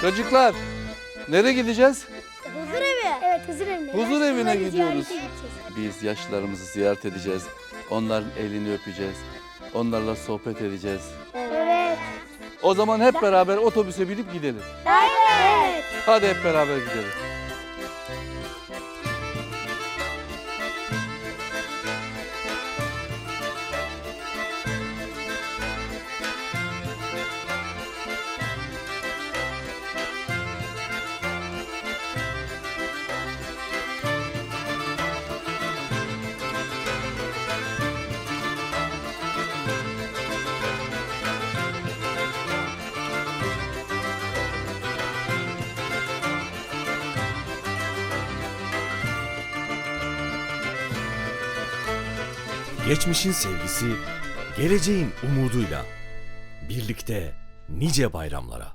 Çocuklar, nereye gideceğiz? Huzur evi. Evet, huzur evine. Huzur evine gidiyoruz. Biz yaşlılarımızı ziyaret edeceğiz. Onların elini öpeceğiz. Onlarla sohbet edeceğiz. Evet. O zaman hep beraber otobüse binip gidelim. Evet. Hadi hep beraber gidelim. Geçmişin sevgisi, geleceğin umuduyla birlikte nice bayramlara.